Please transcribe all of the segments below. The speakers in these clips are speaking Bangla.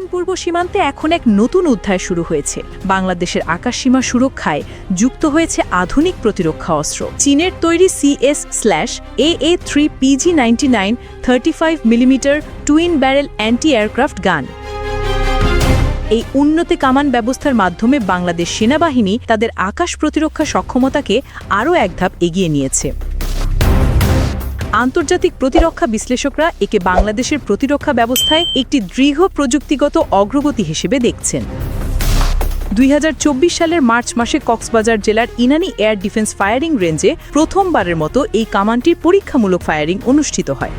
দক্ষিণ পূর্ব সীমান্তে এখন এক নতুন অধ্যায় শুরু হয়েছে। বাংলাদেশের আকাশসীমা সুরক্ষায় যুক্ত হয়েছে আধুনিক প্রতিরক্ষা অস্ত্র। চীনের তৈরি CS slash A A three PG ninety nine thirty five millimetre twin barrel anti aircraft gun এই উন্নতি কামান ব্যবস্থার মাধ্যমে বাংলাদেশ সেনাবাহিনী তাদের আকাশ প্রতিরক্ষা সক্ষমতাকে আরও এক ধাপ এগিয়ে নিয়েছে। আন্তর্জাতিক প্রতিরক্ষা বিশ্লেষকরা একে বাংলাদেশের প্রতিরক্ষা ব্যবস্থায় একটি দৃঢ় প্রযুক্তিগত অগ্রগতি হিসেবে দেখছেন। দুই হাজার চব্বিশ সালের মার্চ মাসে কক্সবাজার জেলার ইনানি এয়ার ডিফেন্স ফায়ারিং রেঞ্জে প্রথমবারের মতো এই কামানটির পরীক্ষামূলক ফায়ারিং অনুষ্ঠিত হয়।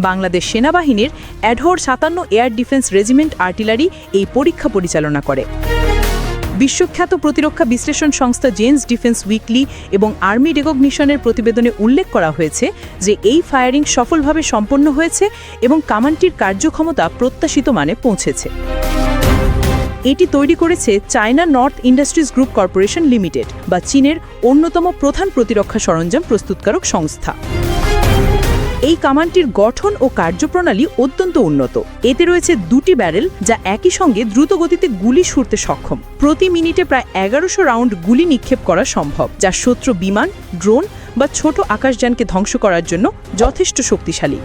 বাংলাদেশ সেনাবাহিনীর অ্যাডহোর সাতান্ন এয়ার ডিফেন্স রেজিমেন্ট আর্টিলারি এই পরীক্ষা পরিচালনা করে। বিশ্বখ্যাত প্রতিরক্ষা বিশ্লেষণ সংস্থা জেন্স ডিফেন্স উইকলি এবং আর্মি রেকগনিশনের প্রতিবেদনে উল্লেখ করা হয়েছে যে এই ফায়ারিং সফলভাবে সম্পন্ন হয়েছে এবং কামানটির কার্যক্ষমতা প্রত্যাশিত মানে পৌঁছেছে। এটি তৈরি করেছে China North Industries Group Corporation Limited বা চীনের অন্যতম প্রধান প্রতিরক্ষা সরঞ্জাম প্রস্তুতকারক সংস্থা। এই কামানটির গঠন ও কার্যপ্রণালী অত্যন্ত উন্নত। এতে রয়েছে দুটি ব্যারেল যা একই সঙ্গে দ্রুত গতিতে গুলি ছুড়তে সক্ষম। প্রতি মিনিটে প্রায় এগারোশো রাউন্ড গুলি নিক্ষেপ করা সম্ভব, যা শত্রু বিমান, ড্রোন বা ছোট আকাশযানকে ধ্বংস করার জন্য যথেষ্ট শক্তিশালী।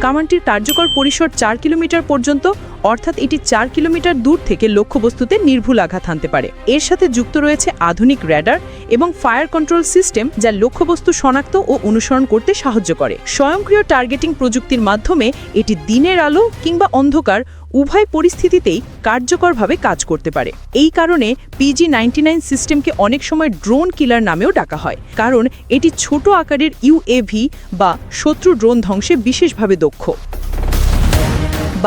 কামানটির কার্যকর পরিসর চার কিলোমিটার পর্যন্ত অর্থাৎ এটি চার কিলোমিটার দূর থেকে লক্ষ্যবস্তুতে নির্ভুল আঘাত হানতে পারে। এর সাথে যুক্ত রয়েছে আধুনিক র্যাডার এবং ফায়ার কন্ট্রোল সিস্টেম যা লক্ষ্যবস্তু শনাক্ত ও অনুসরণ করতে সাহায্য করে। স্বয়ংক্রিয় টার্গেটিং প্রযুক্তির মাধ্যমে এটি দিনের আলো কিংবা অন্ধকার উভয় পরিস্থিতিতেই কার্যকরভাবে কাজ করতে পারে। এই কারণে পিজি নাইনটি নাইন সিস্টেমকে অনেক সময় ড্রোন কিলার নামেও ডাকা হয়। কারণ এটি ছোট আকারের ইউএভি বা শত্রু ড্রোন ধ্বংসে বিশেষভাবে দক্ষ।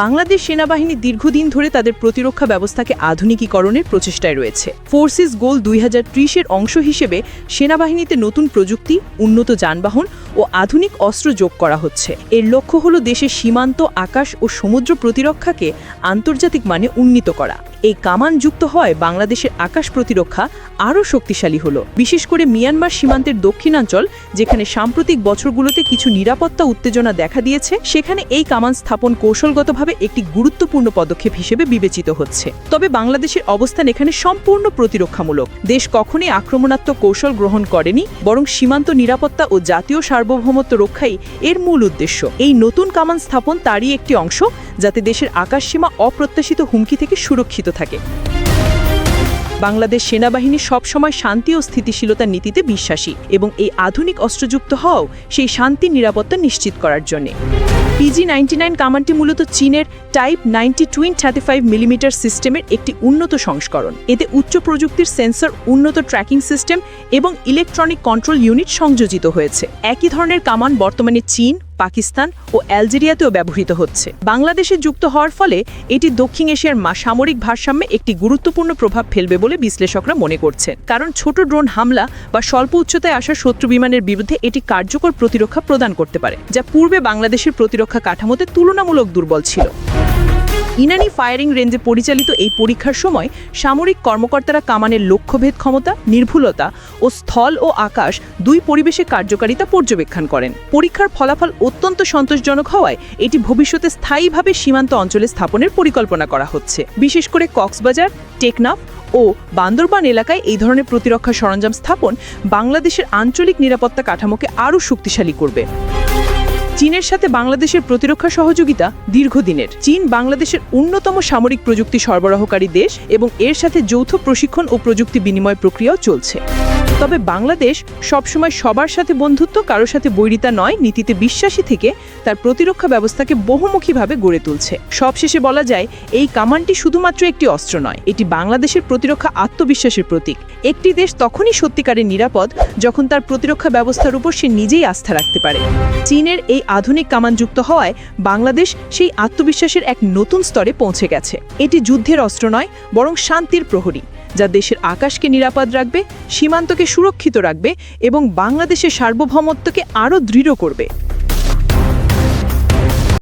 বাংলাদেশ সেনাবাহিনী দীর্ঘদিন ধরে তাদের প্রতিরক্ষা ব্যবস্থাকে আধুনিকীকরণের প্রচেষ্টায় রয়েছে। ফোর্সেস গোল দুই ত্রিশের অংশ হিসেবে সেনাবাহিনীতে নতুন প্রযুক্তি, উন্নত যানবাহন ও আধুনিক অস্ত্র যোগ করা হচ্ছে। এর লক্ষ্য হল দেশের সীমান্ত, আকাশ ও সমুদ্র প্রতিরক্ষাকে আন্তর্জাতিক মানে উন্নীত করা। এই কামান যুক্ত হয় বাংলাদেশের আকাশ প্রতিরক্ষা আরও শক্তিশালী হল। বিশেষ করে মিয়ানমার সীমান্তের দক্ষিণাঞ্চল, যেখানে সাম্প্রতিক বছরগুলোতে কিছু নিরাপত্তা উত্তেজনা দেখা দিয়েছে, সেখানে এই কামান স্থাপন কৌশলগতভাবে একটি গুরুত্বপূর্ণ পদক্ষেপ হিসেবে বিবেচিত হচ্ছে। তবে বাংলাদেশের অবস্থান এখানে সম্পূর্ণ প্রতিরক্ষামূলক। দেশ কখনই আক্রমণাত্মক কৌশল গ্রহণ করেনি, বরং সীমান্ত নিরাপত্তা ও জাতীয় সার্বভৌমত্ব রক্ষাই এর মূল উদ্দেশ্য। এই নতুন কামান স্থাপন তারই একটি অংশ, যাতে দেশের আকাশসীমা অপ্রত্যাশিত হুমকি থেকে সুরক্ষিত থাকে। বাংলাদেশ সেনাবাহিনী সবসময় শান্তি ও স্থিতিশীলতার নীতিতে বিশ্বাসী এবং এই আধুনিক অস্ত্রযুক্ত হওয়াও সেই শান্তি নিরাপত্তা নিশ্চিত করার জন্য। পিজি নাইনটি নাইন কামানটি মূলত চীনের type ninety twin thirty five millimetre সিস্টেমের একটি উন্নত সংস্করণ। এতে উচ্চ প্রযুক্তির সেন্সর, উন্নত ট্র্যাকিং সিস্টেম এবং ইলেকট্রনিক কন্ট্রোল ইউনিট সংযোজিত হয়েছে। একই ধরনের কামান বর্তমানে চীন পাকিস্তান ও অ্যালজেরিয়াতেও ব্যবহৃত হচ্ছে। বাংলাদেশে যুক্ত হওয়ার ফলে এটি দক্ষিণ এশিয়ার সামরিক ভারসাম্যে একটি গুরুত্বপূর্ণ প্রভাব ফেলবে বলে বিশ্লেষকরা মনে করছেন। কারণ ছোট ড্রোন হামলা বা স্বল্প উচ্চতায় আসা শত্রু বিমানের বিরুদ্ধে এটি কার্যকর প্রতিরক্ষা প্রদান করতে পারে, যা পূর্বে বাংলাদেশের প্রতিরক্ষা কাঠামোতে তুলনামূলক দুর্বল ছিল। ইনানি ফায়ারিং রেঞ্জে পরিচালিত এই পরীক্ষার সময় সামরিক কর্মকর্তারা কামানের লক্ষ্যভেদ ক্ষমতা, নির্ভুলতা ও স্থল ও আকাশ দুই পরিবেশে কার্যকারিতা পর্যবেক্ষণ করেন। পরীক্ষার ফলাফল অত্যন্ত সন্তোষজনক হওয়ায় এটি ভবিষ্যতে স্থায়ীভাবে সীমান্ত অঞ্চলে স্থাপনের পরিকল্পনা করা হচ্ছে। বিশেষ করে কক্সবাজার, টেকনাফ ও বান্দরবান এলাকায় এই ধরনের প্রতিরক্ষা সরঞ্জাম স্থাপন বাংলাদেশের আঞ্চলিক নিরাপত্তা কাঠামোকে আরও শক্তিশালী করবে। চীনের সাথে বাংলাদেশের প্রতিরক্ষা সহযোগিতা দীর্ঘদিনের। চীন বাংলাদেশের অন্যতম সামরিক প্রযুক্তি সরবরাহকারী দেশ এবং এর সাথে যৌথ প্রশিক্ষণ ও প্রযুক্তি বিনিময় প্রক্রিয়াও চলছে। তবে বাংলাদেশ সবসময় সবার সাথে বন্ধুত্ব কারোর সাথে বৈরিতা নয়, নীতিতে বিশ্বাসী থেকে তার প্রতিরক্ষা ব্যবস্থাকে বহুমুখীভাবে গড়ে তুলছে। সবশেষে বলা যায়, এই কামানটি শুধুমাত্র একটি অস্ত্র নয়, এটি বাংলাদেশের প্রতিরক্ষা আত্মবিশ্বাসের প্রতীক। একটি দেশ তখনই সত্যিকারের নিরাপদ যখন তার প্রতিরক্ষা ব্যবস্থার উপর সে নিজেই আস্থা রাখতে পারে। চীনের এই আধুনিক কামান যুক্ত হওয়ায় বাংলাদেশ সেই আত্মবিশ্বাসের এক নতুন স্তরে পৌঁছে গেছে। এটি যুদ্ধের অস্ত্র নয়, বরং শান্তির প্রহরী। যা দেশের আকাশকে নিরাপদ রাখবে সীমান্তকে সুরক্ষিত রাখবে এবং বাংলাদেশের সার্বভৌমত্বকে আরও দৃঢ় করবে।